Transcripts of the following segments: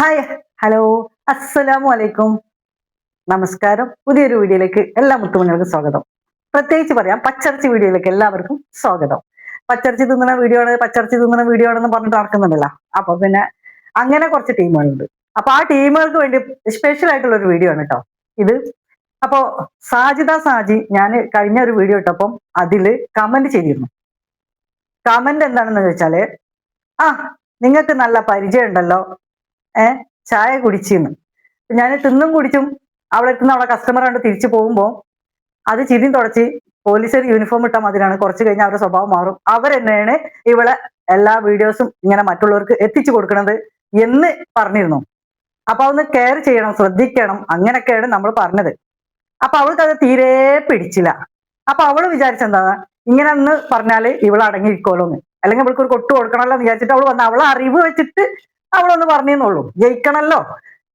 Hi hello അസ്സലാമു അലൈക്കും നമസ്കാരം. പുതിയൊരു വീഡിയോയിലേക്ക് എല്ലാ മുത്തുമണികൾക്കും സ്വാഗതം. പ്രത്യേകിച്ച് പറയാം പച്ചറച്ചി വീഡിയോയിലേക്ക് എല്ലാവർക്കും സ്വാഗതം. പച്ചറച്ചി തിന്നണ വീഡിയോ ആണ് പച്ചറച്ചി തിന്നണ വീഡിയോ ആണെന്ന് പറഞ്ഞിട്ട് നടക്കുന്നുണ്ടല്ലോ. അപ്പൊ പിന്നെ അങ്ങനെ കുറച്ച് ടീമുകളുണ്ട്. അപ്പൊ ആ ടീമുകൾക്ക് വേണ്ടി സ്പെഷ്യൽ ആയിട്ടുള്ള ഒരു വീഡിയോ ആണ് കേട്ടോ ഇത്. അപ്പോ സാജിദ സാജി ഞാൻ കഴിഞ്ഞ ഒരു വീഡിയോ ഇട്ടപ്പം അതിൽ കമന്റ് ചെയ്തിരുന്നു. കമന്റ് എന്താണെന്ന് ചോദിച്ചാൽ ആ നിങ്ങൾക്ക് നല്ല പരിചയം ഉണ്ടല്ലോ ഏ? ചായ കുടിച്ചിന്ന്. ഞാൻ തിന്നും കുടിച്ചും അവിടെ എത്തുന്ന അവിടെ കസ്റ്റമർ കണ്ട് തിരിച്ചു പോകുമ്പോൾ അത് ചിരിയും തുടച്ച് പോലീസർ യൂണിഫോം ഇട്ട മതിലാണ് കുറച്ച് കഴിഞ്ഞാൽ അവരുടെ സ്വഭാവം മാറും. അവരെന്നെയാണ് ഇവിടെ എല്ലാ വീഡിയോസും ഇങ്ങനെ മറ്റുള്ളവർക്ക് എത്തിച്ചു കൊടുക്കുന്നത് എന്ന് പറഞ്ഞിരുന്നു. അപ്പൊ അതൊന്ന് കെയർ ചെയ്യണം ശ്രദ്ധിക്കണം. അങ്ങനെയൊക്കെയാണ് നമ്മൾ പറഞ്ഞത്. അപ്പൊ അവൾക്ക് അത് തീരെ പിടിച്ചില്ല. അപ്പൊ അവൾ വിചാരിച്ചെന്താ? ഇങ്ങനെ ഒന്ന് പറഞ്ഞാൽ ഇവൾ എന്ന് അല്ലെങ്കിൽ അവൾക്ക് ഒരു കൊട്ടു കൊടുക്കണമല്ലോ എന്ന് വിചാരിച്ചിട്ട് അവൾ വന്ന അവളെ അറിവ് വെച്ചിട്ട് അവളൊന്ന് പറഞ്ഞേന്നുള്ളൂ. ജയിക്കണല്ലോ.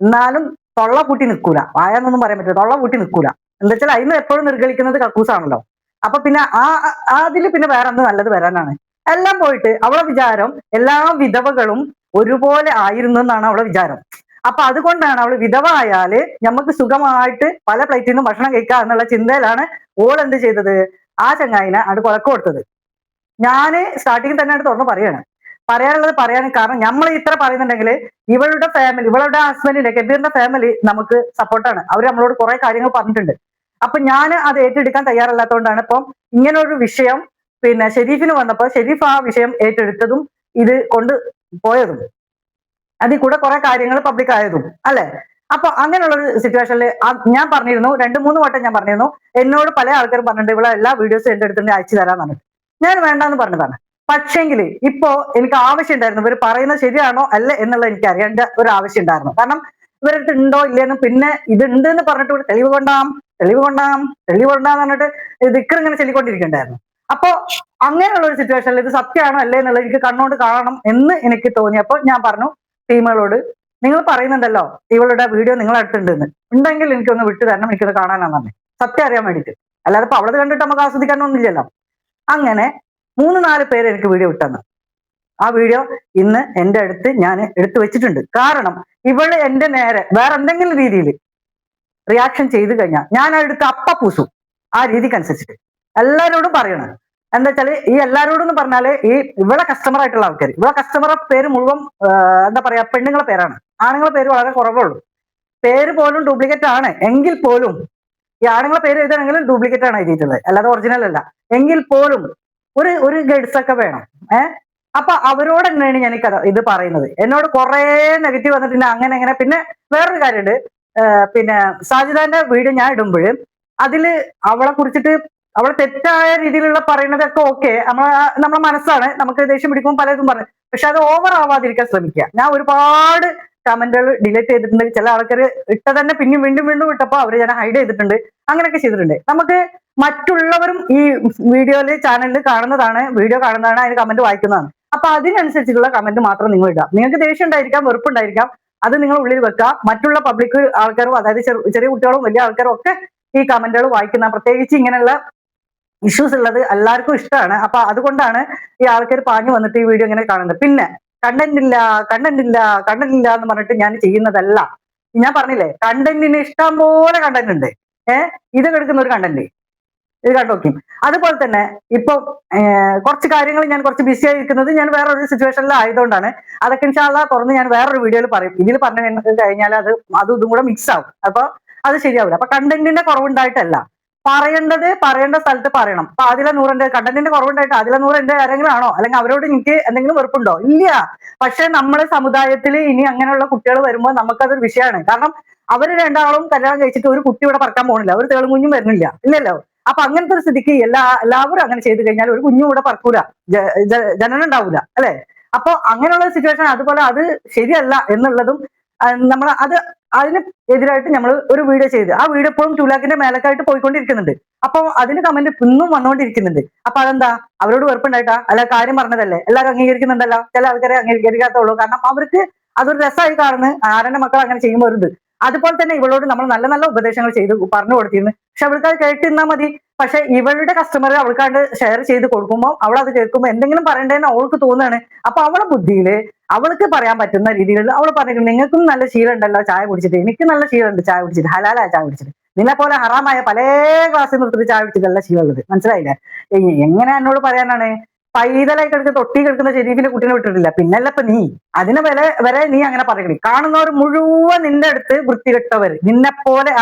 എന്നാലും തൊള്ള കൂട്ടി നിൽക്കൂല വായാന്നൊന്നും പറയാൻ പറ്റില്ല. തൊള്ള കൂട്ടി നിൽക്കൂല എന്താ വെച്ചാൽ അതിന് എപ്പോഴും നിർഗളിക്കുന്നത് കക്കൂസാണല്ലോ. അപ്പൊ പിന്നെ ആ അതിൽ പിന്നെ വേറെ എന്ത് നല്ലത് വരാനാണ്? എല്ലാം പോയിട്ട് അവളെ വിചാരം എല്ലാ വിധവകളും ഒരുപോലെ ആയിരുന്നു എന്നാണ് അവളെ വിചാരം. അപ്പൊ അതുകൊണ്ടാണ് അവൾ വിധവ ആയാൽ നമുക്ക് സുഖമായിട്ട് പല പ്ലേറ്റിൽ നിന്നും ഭക്ഷണം കഴിക്കുക എന്നുള്ള ചിന്തയിലാണ് ഓൾ എന്ത് ചെയ്തത്? ആ ചങ്ങായിനെ അത് കൊലക്ക് കൊടുത്തത്. ഞാൻ സ്റ്റാർട്ടിങ് തന്നെ അടുത്ത് തുറന്ന് പറയാണ്. പറയാനുള്ളത് പറയാൻ കാരണം നമ്മൾ ഇത്ര പറയുന്നുണ്ടെങ്കിൽ ഇവളുടെ ഫാമിലി ഇവളുടെ ഹസ്ബൻഡിന്റെ കബീറിന്റെ ഫാമിലി നമുക്ക് സപ്പോർട്ടാണ് അവർ നമ്മളോട് കുറെ കാര്യങ്ങൾ പറഞ്ഞിട്ടുണ്ട്. അപ്പൊ ഞാൻ അത് ഏറ്റെടുക്കാൻ തയ്യാറല്ലാത്തതുകൊണ്ടാണ് ഇപ്പം ഇങ്ങനൊരു വിഷയം പിന്നെ ഷെരീഫിന് വന്നപ്പോൾ ഷെരീഫ് ആ വിഷയം ഏറ്റെടുത്തതും ഇത് കൊണ്ട് പോയതും. അതിൽ കൂടെ കുറെ കാര്യങ്ങൾ പബ്ലിക് ആയതും അല്ലെ? അപ്പൊ അങ്ങനെയുള്ള ഒരു സിറ്റുവേഷനിൽ ഞാൻ പറഞ്ഞിരുന്നു രണ്ട് മൂന്ന് വട്ടം ഞാൻ പറഞ്ഞിരുന്നു എന്നോട് പല ആൾക്കാരും പറഞ്ഞിട്ടുണ്ട് ഇവിടെ എല്ലാ വീഡിയോസും എന്റെ അടുത്തുനിന്ന് അയച്ചു തരാൻ ഞാൻ വേണ്ടാന്ന് പറഞ്ഞതാണ്. പക്ഷെങ്കിൽ ഇപ്പോ എനിക്ക് ആവശ്യം ഉണ്ടായിരുന്നു ഇവർ പറയുന്നത് ശരിയാണോ അല്ല എന്നുള്ളത് എനിക്ക് അറിയേണ്ട ഒരു ആവശ്യം ഉണ്ടായിരുന്നു കാരണം ഇവരടുത്ത് ഉണ്ടോ ഇല്ലെന്നും പിന്നെ ഇതുണ്ട് എന്ന് പറഞ്ഞിട്ട് ഇവിടെ തെളിവ് കൊണ്ടാം തെളിവ് കൊണ്ടാം തെളിവ് കൊണ്ടാന്ന് പറഞ്ഞിട്ട് ദിക്കർ ഇങ്ങനെ ചൊല്ലിക്കൊണ്ടിരിക്കണ്ടായിരുന്നു അപ്പോ അങ്ങനെയുള്ള ഒരു സിറ്റുവേഷനിൽ ഇത് സത്യമാണോ അല്ലേ എന്നുള്ളത് എനിക്ക് കണ്ണുകൊണ്ട് കാണണം എന്ന് എനിക്ക് തോന്നിയപ്പോൾ ഞാൻ പറഞ്ഞു ടീമുകളോട് നിങ്ങൾ പറയുന്നുണ്ടല്ലോ ഇവളുടെ വീഡിയോ നിങ്ങളെ അടുത്തുണ്ടെന്ന്. ഉണ്ടെങ്കിൽ എനിക്കൊന്ന് വിട്ടു തരണം എനിക്കത് കാണാനാണ് തന്നെ സത്യം അറിയാൻ വേണ്ടിയിട്ട്. അല്ലാതെ ഇപ്പൊ അവളത് കണ്ടിട്ട് നമുക്ക് ആസ്വദിക്കാനൊന്നുമില്ലല്ലോ അങ്ങനെ മൂന്ന് നാല് പേര് എനിക്ക് വീഡിയോ വിട്ടെന്ന്. ആ വീഡിയോ ഇന്ന് എന്റെ അടുത്ത് ഞാൻ എടുത്തു വെച്ചിട്ടുണ്ട്. കാരണം ഇവൾ എന്റെ നേരെ വേറെ എന്തെങ്കിലും രീതിയിൽ റിയാക്ഷൻ ചെയ്തു കഴിഞ്ഞാൽ ഞാൻ അടുത്ത് അപ്പ പൂസും ആ രീതിക്കനുസരിച്ചിട്ട് എല്ലാവരോടും പറയണം. എന്താ വെച്ചാൽ ഈ എല്ലാവരോടും എന്ന് പറഞ്ഞാൽ ഈ ഇവിടെ കസ്റ്റമർ ആയിട്ടുള്ള ആൾക്കാർ ഇവിടെ കസ്റ്റമറെ പേര് മുഴുവൻ എന്താ പറയാ പെണ്ണുങ്ങളെ പേരാണ്. ആണുങ്ങളെ പേര് വളരെ കുറവുള്ളൂ. പേര് പോലും ഡ്യൂപ്ലിക്കേറ്റ് ആണ്. എങ്കിൽ പോലും ഈ ആണുങ്ങളെ പേര് എഴുതണമെങ്കിലും ഡ്യൂപ്ലിക്കേറ്റ് ആണ് എഴുതിയിട്ടുള്ളത്. അല്ലാതെ ഒറിജിനൽ അല്ല. എങ്കിൽ പോലും ഒരു ഒരു ഗൈഡ്സ് ഒക്കെ വേണം. ഏഹ് അപ്പൊ അവരോട് എങ്ങനെയാണ് ഞാൻ കഥ ഇത് പറയുന്നത്? എന്നോട് കുറെ നെഗറ്റീവ് വന്നിട്ടുണ്ട് അങ്ങനെ അങ്ങനെ. പിന്നെ വേറൊരു കാര്യമുണ്ട്. പിന്നെ സാജിദാന്റെ വീഡിയോ ഞാൻ ഇടുമ്പോൾ അതിൽ അവളെ കുറിച്ചിട്ട് അവൾ തെറ്റായ രീതിയിലുള്ള പറയുന്നതൊക്കെ ഓക്കെ നമ്മളെ നമ്മളെ മനസ്സാണ്. നമുക്ക് ദേഷ്യം പിടിക്കുമ്പോൾ പലതും പറഞ്ഞു പക്ഷെ അത് ഓവർ ആവാതിരിക്കാൻ ശ്രമിക്കുക. ഞാൻ ഒരുപാട് കമന്റുകൾ ഡിലീറ്റ് ചെയ്തിട്ടുണ്ട്. ചില ആൾക്കാർ ഇട്ട തന്നെ പിന്നെയും വീണ്ടും വീണ്ടും ഇട്ടപ്പോൾ അവർ ഞാൻ ഹൈഡ് ചെയ്തിട്ടുണ്ട്. അങ്ങനെയൊക്കെ ചെയ്തിട്ടുണ്ട്. നമുക്ക് മറ്റുള്ളവരും ഈ വീഡിയോയിൽ ചാനലിൽ കാണുന്നതാണ് വീഡിയോ കാണുന്നതാണ് അതിന് കമന്റ് വായിക്കുന്നതാണ്. അപ്പൊ അതിനനുസരിച്ചിട്ടുള്ള കമന്റ് മാത്രം നിങ്ങൾ ഇടുക. നിങ്ങൾക്ക് ദേഷ്യം ഉണ്ടായിരിക്കാം വെറുപ്പുണ്ടായിരിക്കാം അത് നിങ്ങൾ ഉള്ളിൽ വെക്കുക. മറ്റുള്ള പബ്ലിക് ആൾക്കാരും അതായത് ചെറിയ കുട്ടികളും വലിയ ആൾക്കാരും ഒക്കെ ഈ കമന്റുകൾ വായിക്കുന്ന പ്രത്യേകിച്ച് ഇങ്ങനെയുള്ള ഇഷ്യൂസ് ഉള്ളത് എല്ലാവർക്കും ഇഷ്ടമാണ്. അപ്പൊ അതുകൊണ്ടാണ് ഈ ആൾക്കാർ പാഞ്ഞു വന്നിട്ട് ഈ വീഡിയോ ഇങ്ങനെ കാണുന്നത്. പിന്നെ കണ്ടന്റ് ഇല്ല കണ്ടന്റ് ഇല്ല കണ്ടന്റ് ഇല്ല എന്ന് പറഞ്ഞിട്ട് ഞാൻ ചെയ്യുന്നതല്ല. ഞാൻ പറഞ്ഞില്ലേ കണ്ടന്റിന് ഇഷ്ടം പോലെ കണ്ടന്റ് ഉണ്ട്. ഏഹ് ഇത് കിടക്കുന്ന ഒരു കണ്ടന്റ് ഇത് കണ്ടോക്കും അതുപോലെ തന്നെ ഇപ്പൊ കുറച്ച് കാര്യങ്ങൾ ഞാൻ കുറച്ച് ബിസി ആയിരിക്കുന്നത് ഞാൻ വേറൊരു സിറ്റുവേഷനിൽ ആയതുകൊണ്ടാണ്. അതൊക്കെ ഇൻഷാല്ല തുറന്ന് ഞാൻ വേറൊരു വീഡിയോയിൽ പറയും. ഇതിൽ പറഞ്ഞു കഴിഞ്ഞാൽ അത് അതും ഇതും കൂടെ മിക്സ് ആവും. അപ്പൊ അത് ശരിയാവില്ല അപ്പൊ കണ്ടന്റിന്റെ കുറവുണ്ടായിട്ടല്ല. പറയേണ്ടത് പറയേണ്ട സ്ഥലത്ത് പറയണം. അപ്പൊ ആദില നൂറിന്റെ കണ്ടന്റിന്റെ കുറവുണ്ടായിട്ട് ആദില നൂറ് എന്റെ ആരെങ്കിലും ആണോ? അല്ലെങ്കിൽ അവരോട് എനിക്ക് എന്തെങ്കിലും വെറുപ്പുണ്ടോ? ഇല്ല. പക്ഷെ നമ്മുടെ സമുദായത്തിൽ ഇനി അങ്ങനെയുള്ള കുട്ടികൾ വരുമ്പോൾ നമുക്കതൊരു വിഷയമാണ്. കാരണം അവർ രണ്ടാളും കല്യാണം കഴിച്ചിട്ട് ഒരു കുട്ടി ഇവിടെ പറക്കാൻ പോകുന്നില്ല. ഒരു തേളുകുഞ്ഞും വരുന്നില്ല. ഇല്ലല്ലോ? അപ്പൊ അങ്ങനത്തെ ഒരു സ്ഥിതിക്ക് എല്ലാ എല്ലാവരും അങ്ങനെ ചെയ്തു കഴിഞ്ഞാൽ ഒരു കുഞ്ഞും കൂടെ പറക്കൂല. ജനനം ഉണ്ടാവൂല അല്ലെ? അപ്പൊ അങ്ങനെയുള്ള സിറ്റുവേഷൻ അതുപോലെ അത് ശരിയല്ല എന്നുള്ളതും നമ്മൾ അത് അതിന് എതിരായിട്ട് നമ്മൾ ഒരു വീഡിയോ ചെയ്ത് ആ വീഡിയോ ഇപ്പോഴും ടു മേലക്കായിട്ട് പോയിക്കൊണ്ടിരിക്കുന്നുണ്ട്. അപ്പൊ അതിന് കമന്റ് ഇന്നും വന്നുകൊണ്ടിരിക്കുന്നുണ്ട് അപ്പൊ അതെന്താ? അവരോട് വെറുപ്പുണ്ടായിട്ടാ? അല്ല കാര്യം പറഞ്ഞതല്ലേ? എല്ലാവരും അംഗീകരിക്കുന്നുണ്ടല്ലോ? ചില ആൾക്കാരെ അംഗീകരിക്കാത്തുള്ളൂ കാരണം അവർക്ക് അതൊരു രസമായി കാണുന്നു ആരന്റെ മക്കൾ അങ്ങനെ ചെയ്യുമ്പോൾ അതുപോലെ തന്നെ ഇവളോട് നമ്മൾ നല്ല നല്ല ഉപദേശങ്ങൾ ചെയ്ത് പറഞ്ഞു കൊടുത്തിരുന്നു. പക്ഷെ അവൾക്ക് അത് കേട്ടിരുന്നാൽ മതി. പക്ഷെ ഇവളുടെ കസ്റ്റമർ അവൾക്കാണ്ട് ഷെയർ ചെയ്ത് കൊടുക്കുമ്പോൾ അവൾ അത് കേൾക്കുമ്പോൾ എന്തെങ്കിലും പറയണ്ടെന്ന് അവൾക്ക് തോന്നുകയാണ്. അപ്പൊ അവളെ ബുദ്ധിയിൽ അവൾക്ക് പറയാൻ പറ്റുന്ന രീതിയിൽ അവൾ പറഞ്ഞിട്ടുണ്ട് നിങ്ങൾക്കും നല്ല ശീലം ഉണ്ടല്ലോ ചായ കുടിച്ചിട്ട്. എനിക്ക് നല്ല ശീലമുണ്ട് ചായ കുടിച്ചിട്ട്. ഹലാലായ ചായ കുടിച്ചിട്ട്. നിന്നെ പോലെ ഹറാമായ പല ക്ലാസ്സിൽ നിർത്തിട്ട് ചായ കുടിച്ചിട്ടല്ല ശീലമുള്ളത്. മനസ്സിലായില്ലേ? എങ്ങനെ എന്നോട് പറയാനാണ്? പൈതലായി കിടക്കുന്ന തൊട്ടി കിടക്കുന്ന ശരീരത്തിന്റെ കുട്ടീനെ വിട്ടിട്ടില്ല. പിന്നല്ല ഇപ്പൊ നീ. അതിന് വരെ വരെ നീ അങ്ങനെ പറയണേ. കാണുന്നവർ മുഴുവൻ നിന്റെ അടുത്ത് വൃത്തികെട്ടവർ നിന്നെ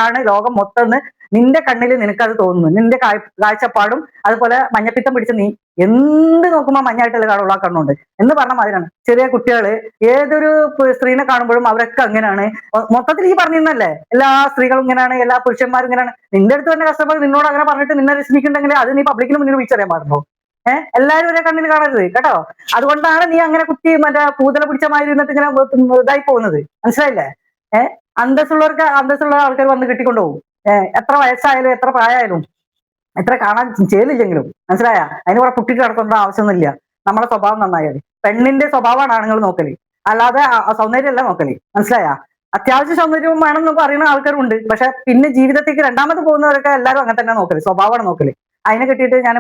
ആണ് ലോകം മൊത്തം നിന്റെ കണ്ണിൽ നിനക്കത് തോന്നുന്നു. നിന്റെ കാഴ്- കാഴ്ചപ്പാടും അതുപോലെ മഞ്ഞപ്പിത്തം പിടിച്ച നീ. എന്ത് നോക്കുമ്പോൾ മഞ്ഞായിട്ടുള്ള കാണുള്ള കണ്ണുണ്ട് എന്ന് പറഞ്ഞ മാതിരിയാണ്. ചെറിയ കുട്ടികൾ ഏതൊരു സ്ത്രീനെ കാണുമ്പോഴും അവരൊക്കെ അങ്ങനെയാണ്. മൊത്തത്തിൽ ഈ പറഞ്ഞിരുന്നല്ലേ എല്ലാ സ്ത്രീകളും ഇങ്ങനെയാണ് എല്ലാ പുരുഷന്മാരും ഇങ്ങനെയാണ്. നിന്റെ അടുത്ത് തന്നെ കസ്റ്റമർ നിന്നോട് അങ്ങനെ പറഞ്ഞിട്ട് നിന്നെ രസിക്കുന്നുണ്ടെങ്കിൽ അത് നീ പബ്ലിക്കിന് മുന്നിൽ വിളിച്ചറിയാൻ പാടുള്ളൂ ഏഹ് എല്ലാരും ഒരേ കണ്ണിൽ കാണരുത് കേട്ടോ? അതുകൊണ്ടാണ് നീ അങ്ങനെ കുത്തി മറ്റേ പൂതല പിടിച്ച മാതിരി ഇരുന്നിട്ട് ഇങ്ങനെ ഇതായി പോകുന്നത്. മനസ്സിലായില്ലേ? ഏഹ് അന്തസ്സുള്ളവർക്ക് അന്തസ്സുള്ള ആൾക്കാർ വന്ന് കിട്ടിക്കൊണ്ടുപോകും. ഏഹ് എത്ര വയസ്സായാലും എത്ര പ്രായമായാലും എത്ര കാണാൻ ചേലില്ലെങ്കിലും മനസ്സിലായ? അതിന് കുറെ കുട്ടിക്ക് കിടക്കേണ്ട ആവശ്യമൊന്നുമില്ല. നമ്മളെ സ്വഭാവം നന്നായാൽ പെണ്ണിന്റെ സ്വഭാവമാണ് ആണുങ്ങൾ നോക്കൽ. അല്ലാതെ സൗന്ദര്യമല്ല നോക്കൽ. മനസ്സിലായ? അത്യാവശ്യ സൗന്ദര്യവും വേണമെന്ന് പറയുന്ന ആൾക്കാരുണ്ട്. പക്ഷെ പിന്നെ ജീവിതത്തേക്ക് രണ്ടാമത് പോകുന്നവരൊക്കെ എല്ലാവരും അങ്ങനെ തന്നെ നോക്കൽ. സ്വഭാവമാണ് നോക്കൽ. അതിനെ കിട്ടിയിട്ട് ഞാൻ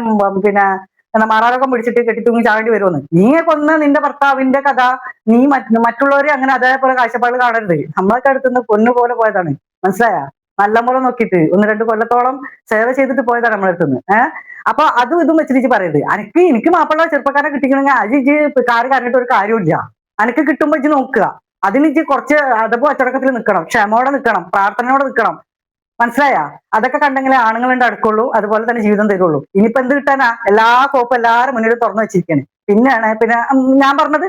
പിന്നെ മാറാരോഗം പിടിച്ചിട്ട് കെട്ടി തൂങ്ങി ചാവേണ്ടി വരുമെന്ന് നീ കൊന്ന നിന്റെ ഭർത്താവിന്റെ കഥ നീ മറ്റുള്ളവരെ അങ്ങനെ അതേപോലെ കാഴ്ചപ്പാട് കാണരുത്. നമ്മളൊക്കെ അടുത്തുനിന്ന് പൊന്നു പോലെ പോയതാണ്. മനസ്സിലായ? നല്ലപോലെ നോക്കിയിട്ട് ഒന്ന് രണ്ട് കൊല്ലത്തോളം സേവ ചെയ്തിട്ട് പോയതാണ് നമ്മളെ അടുത്തുനിന്ന്. ഏഹ് അപ്പൊ അതും ഇതും വെച്ചിട്ട് പറയരുത്. എനിക്ക് എനിക്ക് മാപ്പിള ചെറുപ്പക്കാരെ കിട്ടിക്കണമെങ്കിൽ അത് ഇജ് കാര് കരഞ്ഞിട്ട് ഒരു കാര്യമില്ല എനിക്ക് കിട്ടുമ്പോ ഇജ് നോക്കുക. അതിന് ഇജ് കുറച്ച് അതപ്പോ അച്ചടക്കത്തിൽ നിൽക്കണം. ക്ഷമയോടെ നിൽക്കണം. പ്രാർത്ഥനയോടെ നിൽക്കണം. മനസ്സിലായ? അതൊക്കെ കണ്ടെങ്കിലേ ആണുങ്ങളുണ്ട് അടുക്കുള്ളൂ അതുപോലെ തന്നെ ജീവിതം തരുള്ളൂ. ഇനിയിപ്പോ എന്ത് കിട്ടാനാ? എല്ലാ കോപ്പും എല്ലാവരും മുന്നിൽ തുറന്നു വെച്ചിരിക്കാണ് പിന്നെയാണ് പിന്നെ ഞാൻ പറഞ്ഞത്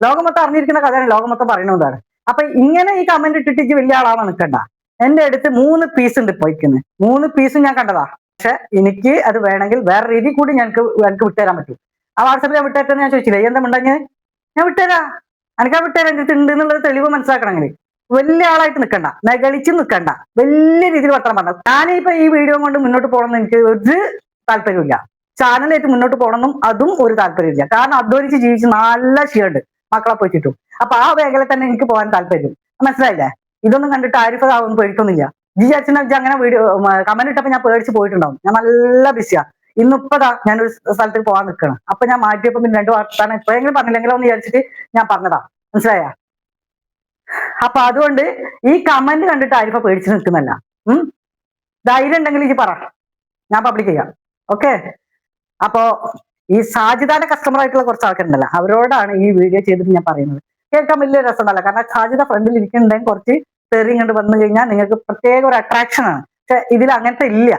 ലോകം മൊത്തം അറിഞ്ഞിരിക്കുന്ന കഥയാണ് ലോകം മൊത്തം പറയുന്നതാണ് അപ്പൊ ഇങ്ങനെ ഈ കമന്റ് ഇട്ടിട്ട് വലിയ ആളാവാൻ നിൽക്കണ്ട എന്റെ അടുത്ത് മൂന്ന് പീസ് ഉണ്ട് ഇപ്പൊ ഇരിക്കുന്നത് മൂന്ന് പീസും ഞാൻ കണ്ടതാ. പക്ഷെ എനിക്ക് അത് വേണമെങ്കിൽ വേറെ രീതി കൂടി ഞങ്ങൾക്ക് എനിക്ക് വിട്ടുതരാൻ പറ്റും. ആ വാട്സപ്പിൽ ഞാൻ വിട്ടേറ്റെന്ന് ഞാൻ ചോദിച്ചില്ലേ? എന്താ ഉണ്ടെങ്കിൽ ഞാൻ വിട്ടുതരാ. ആ വിട്ടുതരാൻ ഉണ്ട് എന്നുള്ളത് തെളിവ് മനസ്സിലാക്കണമെങ്കിൽ വലിയ ആളായിട്ട് നിൽക്കണ്ട നകളിച്ച് നിൽക്കണ്ട വലിയ രീതിയിൽ വർത്തനം പറഞ്ഞു. ഞാനിപ്പോ ഈ വീഡിയോ കൊണ്ട് മുന്നോട്ട് പോകണമെന്ന് എനിക്ക് ഒരു താല്പര്യമില്ല ചാനലായിട്ട് മുന്നോട്ട് പോകണമെന്നും അതും ഒരു താല്പര്യമില്ല കാരണം അധ്വാനിച്ച് ജീവിച്ച് നല്ല ക്ഷീണുണ്ട് മക്കളെ പോയിട്ടു അപ്പൊ ആ മേഖല തന്നെ എനിക്ക് പോകാൻ താല്പര്യം മനസ്സിലായില്ലേ? ഇതൊന്നും കണ്ടിട്ട് ആരിഫതാവും പേടിക്കൊന്നുമില്ല. ജി അച്ഛനെ വെച്ച് അങ്ങനെ വീഡിയോ കമന്റ് ഇട്ടപ്പോ ഞാൻ പേടിച്ച് പോയിട്ടുണ്ടാവും. ഞാൻ നല്ല ബിസിയാ ഇന്നിപ്പതാ ഞാനൊരു സ്ഥലത്തേക്ക് പോകാൻ നിൽക്കണം അപ്പൊ ഞാൻ മാറ്റിയപ്പോ പിന്നെ രണ്ട് വർഷമാണ് എപ്പോഴെങ്കിലും പറഞ്ഞില്ലെങ്കിലോ എന്ന് വിചാരിച്ചിട്ട് ഞാൻ പറഞ്ഞതാ. മനസ്സിലായ? അപ്പൊ അതുകൊണ്ട് ഈ കമന്റ് കണ്ടിട്ട് ആരിഫ പേടിച്ചു നിൽക്കുന്നല്ല. ഉം? ധൈര്യം ഉണ്ടെങ്കിൽ ഇത് പറ. ഞാൻ പബ്ലിക് ചെയ്യാം. ഓക്കെ അപ്പോ ഈ സാജിദാന്റെ കസ്റ്റമർ ആയിട്ടുള്ള കുറച്ച് ആൾക്കാരുണ്ടല്ലോ. അവരോടാണ് ഈ വീഡിയോ ചെയ്തിട്ട് ഞാൻ പറയുന്നത്. കേൾക്കാൻ വലിയ രസമുണ്ടല്ലോ. കാരണം സാജിദ ഫ്രണ്ടിൽ ഇരിക്കുന്നുണ്ടെങ്കിൽ കുറച്ച് തെറി വന്നു കഴിഞ്ഞാൽ നിങ്ങൾക്ക് പ്രത്യേക ഒരു അട്രാക്ഷൻ ആണ്. പക്ഷെ ഇതിൽ അങ്ങനത്തെ ഇല്ല.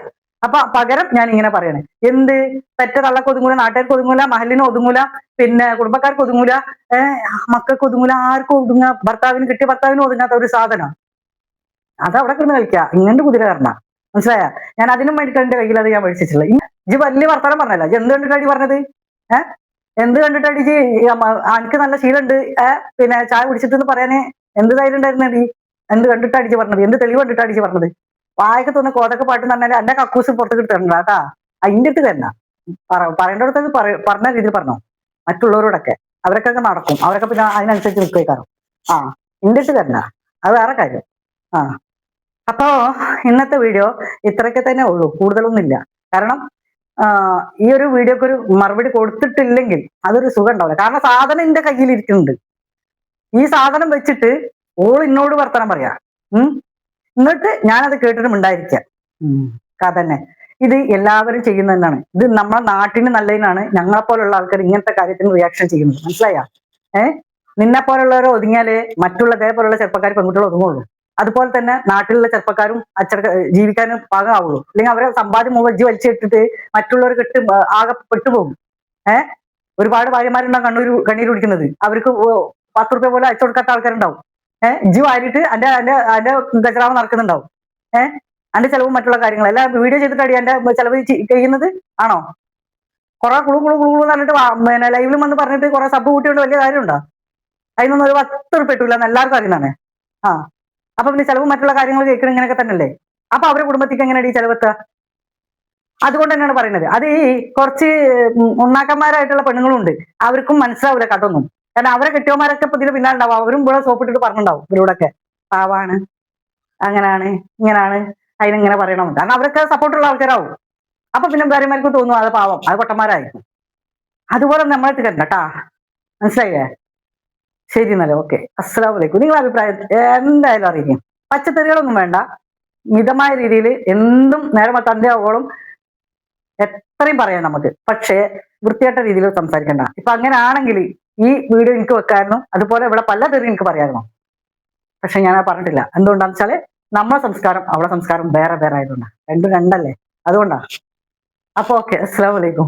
അപ്പൊ പകരം ഞാൻ ഇങ്ങനെ പറയണേ. എന്ത്? പെറ്റ തള്ളക്ക് ഒതുങ്ങൂല നാട്ടുകാർക്ക് ഒതുങ്ങൂല മഹലിന് ഒതുങ്ങൂല പിന്നെ കുടുംബക്കാർക്ക് ഒതുങ്ങൂല മക്കൾക്ക് ഒതുങ്ങൂല ആർക്കും ഒതുങ്ങ ഭർത്താവിന് കിട്ടിയ ഭർത്താവിന് ഒതുങ്ങാത്ത ഒരു സാധനം. അത് അവിടെ കിടന്ന് കളിക്കുക ഇങ്ങനെ കുതിര കയറണ മനസ്സിലായ? ഞാൻ അതിനും എന്റെ കയ്യിൽ അത് ഞാൻ മേടിച്ചിട്ടില്ല. ഇജ്ജ് വലിയ വർത്തമാനം പറഞ്ഞല്ല. എന്ത് കണ്ടിട്ടാണ് ഈ പറഞ്ഞത്? ഏഹ് എന്ത് കണ്ടിട്ടാണ് ഇജ്ജ്? എനിക്ക് നല്ല ശീലമുണ്ട്. ഏഹ് പിന്നെ ചായ കുടിച്ചിട്ട് പറയാനേ എന്ത് ധൈര്യം ഉണ്ടായിരുന്നേ എന്ത് കണ്ടിട്ടാണ് ഇജ്ജ് പറഞ്ഞത്? എന്ത് തെളിവ് കണ്ടിട്ടാണ് ഇജ്ജ് പറഞ്ഞത്? വായക്ക് തോന്നുന്ന കോതക്ക് പാട്ട് എന്ന് പറഞ്ഞാൽ എന്റെ കക്കൂസ് പുറത്തേക്ക് തരണ്ട കേട്ടാ അതിന്റെ അടുത്ത് തരണ പറ പറയേണ്ടടുത്ത് പറഞ്ഞ രീതിയിൽ പറഞ്ഞോ. മറ്റുള്ളവരോടൊക്കെ. അവരൊക്കെ നടക്കും. അവരൊക്കെ പിന്നെ അതിനനുസരിച്ച് നിൽക്കുകയാറും ആ ഇന്റെ അടുത്ത് തരണ അത് വേറെ കാര്യം. ആ. അപ്പോ ഇന്നത്തെ വീഡിയോ ഇത്രയൊക്കെ തന്നെ ഉള്ളൂ. കൂടുതലൊന്നുമില്ല കാരണം ഈ ഒരു വീഡിയോക്ക് ഒരു മറുപടി കൊടുത്തിട്ടില്ലെങ്കിൽ അതൊരു സുഖം ഉണ്ടാവില്ല. കാരണം സാധനം എന്റെ കയ്യിൽ ഇരിക്കുന്നുണ്ട്. ഈ സാധനം വെച്ചിട്ട് ഓൾ ഇന്നോട് വർത്തനം പറയാ. ഉം? എന്നിട്ട് ഞാനത് കേട്ടിട്ടും ഉണ്ടായിരിക്കാം. കഥ തന്നെ ഇത് എല്ലാവരും ചെയ്യുന്ന തന്നെയാണ് ഇത് നമ്മുടെ നാട്ടിന് നല്ലതിനാണ് ഞങ്ങളെ പോലുള്ള ആൾക്കാർ ഇങ്ങനത്തെ കാര്യത്തിന് റിയാക്ഷൻ ചെയ്യുന്നത്. മനസ്സിലായ? ഏഹ് നിന്നെ പോലുള്ളവർ ഒതുങ്ങിയാലേ മറ്റുള്ള ഇതേപോലുള്ള ചെറുപ്പക്കാർ പെൺകുട്ടികൾ ഒതുങ്ങുള്ളൂ. അതുപോലെ തന്നെ നാട്ടിലുള്ള ചെറുപ്പക്കാരും അച്ചടക്ക ജീവിക്കാനും പാകമാവുള്ളൂ. അല്ലെങ്കിൽ അവരെ സമ്പാദ്യം മുവജ്ജി വലിച്ചിട്ടിട്ട് മറ്റുള്ളവർ കെട്ട് ആകെ പെട്ടുപോകും. ഏഹ് ഒരുപാട് ഭാര്യമാരുണ്ടാവും കണ്ണൂർ കണ്ണീർ കുടിക്കുന്നത്. അവർക്ക് പത്ത് റുപ്യ പോലെ അയച്ചു കൊടുക്കാത്ത ആൾക്കാരുണ്ടാവും. ഏഹ് ഇജ്ജ് വാരിയിട്ട് അന്റെ അന്റെ അന്റെ ഗജറാവ് നടക്കുന്നുണ്ടാവും. ഏഹ് അന്റെ ചെലവും മറ്റുള്ള കാര്യങ്ങൾ. അല്ല വീഡിയോ അടി അന്റെ ചെലവ് ചെയ്യുന്നത്? ആണോ? കുറെ കുളു കുളു കുളു കുളു പറഞ്ഞിട്ട് പിന്നെ ലൈവിലും വന്ന് പറഞ്ഞിട്ട് കുറെ സബ് കൂട്ടിയോണ്ട് വലിയ കാര്യമുണ്ടോ? അതിനൊന്നും ഒരു പത്ത് ഉറുപ്പ് എന്ന് എല്ലാവർക്കും അറിയുന്നതാണ് ആ അപ്പൊ പിന്നെ ചെലവ് മറ്റുള്ള കാര്യങ്ങൾ കേൾക്കണം ഇങ്ങനെയൊക്കെ തന്നെയല്ലേ? അപ്പൊ അവരുടെ കുടുംബത്തേക്ക് എങ്ങനെയാണ് ഈ ചെലവെത്തുക അതുകൊണ്ട് തന്നെയാണ് പറയുന്നത്. അത് ഈ കുറച്ച് ഉണ്ണാക്കന്മാരായിട്ടുള്ള ഉണ്ണാക്കന്മാരായിട്ടുള്ള പെണ്ണുങ്ങളുണ്ട്. അവർക്കും മനസ്സിലാവില്ല കഥൊന്നും കാരണം അവരെ കെട്ടിയവന്മാരൊക്കെ ഇപ്പൊ ഇതിന് പിന്നാലുണ്ടാവും. അവരും ഇവിടെ സോപ്പിട്ടിട്ട് പറഞ്ഞിട്ടുണ്ടാവും ഇവരോടൊക്കെ പാവാണ്. അങ്ങനാണ് ഇങ്ങനാണ്. അതിനിങ്ങനെ പറയണം കാരണം അവരൊക്കെ സപ്പോർട്ടുള്ള ആൾക്കാരാവും. അപ്പൊ പിന്നെ ഭാര്യമാർക്ക് തോന്നും അത് പാവം അത് പൊട്ടന്മാരായിരിക്കും അതുപോലെ നമ്മളെ കണ്ട കേട്ടാ. മനസ്സിലായില്ലേ? ശരി എന്നല്ലേ ഓക്കെ. അസ്സലാമു വലൈക്കും നിങ്ങളുടെ അഭിപ്രായം എന്തായാലും അറിയിക്കും. പച്ചക്കറികളൊന്നും വേണ്ട. മിതമായ രീതിയിൽ എന്തും നേരം തന്റെ ആവോളം എത്രയും പറയാം നമുക്ക്. പക്ഷേ വൃത്തിയായിട്ട രീതിയിൽ സംസാരിക്കണ്ട. ഇപ്പൊ അങ്ങനെ ആണെങ്കിൽ ഈ വീഡിയോ എനിക്ക് വെക്കായിരുന്നു. അതുപോലെ ഇവിടെ പല പേരും എനിക്ക് പറയായിരുന്നു പക്ഷെ ഞാൻ പറഞ്ഞിട്ടില്ല. എന്തുകൊണ്ടാന്ന് വെച്ചാൽ നമ്മളെ സംസ്കാരം അവളെ സംസ്കാരം വേറെ വേറെ ആയതുകൊണ്ടാണ് രണ്ടും രണ്ടല്ലേ? അതുകൊണ്ടാണ് അപ്പൊ ഓക്കെ അസ്സാം വലൈക്കും